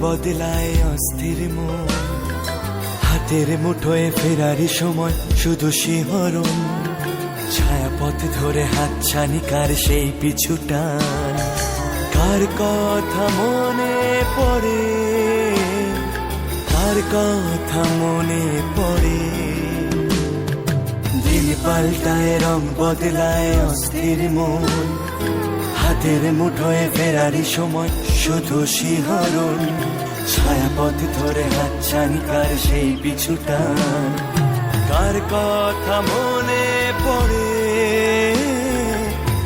বদলায় অস্থির মন। হাতের মুঠোয় ফেরারি সময়, শুধু শিহরণ। ছায়াপথ ধরে হাত ছানিকার সেই পিছুটা কার কথা মনে পড়ে? কার কথা মনে পড়ে? দিন পাল্টায়, রং বদলায় অস্থির মন। হাতের মুঠোয় ফেরারি সময় শুধু শিহরণ, ছায়াপথ ধরে হাতছানি কার সেই পিছুটা। কার কথা মনে পড়ে,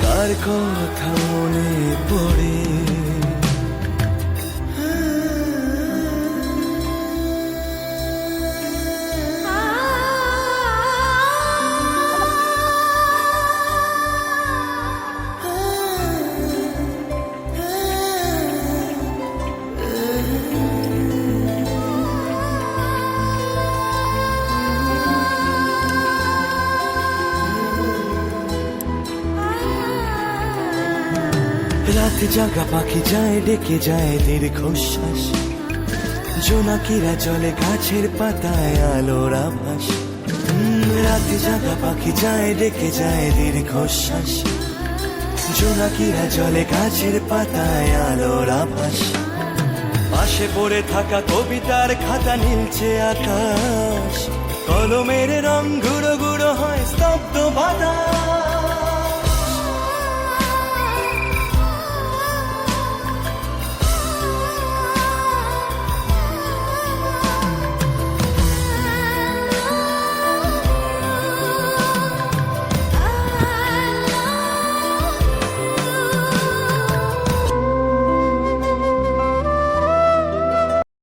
কার কথা মনে রাত জাগা পাখি যায়, ডেকে যায় দীর্ঘশ্বাস জোনাকিরা চলে গাছের পাতায় আলোর আভাস। রাত জাগা পাখি যায়, ডেকে যায় দীর্ঘশ্বাস জোনাকিরা চলে গাছের পাতায় আলোর আভাস। পাশে পড়ে থাকা কবিতার খাতা নীলছে আকাশ। কলমের রং গুঁড়ো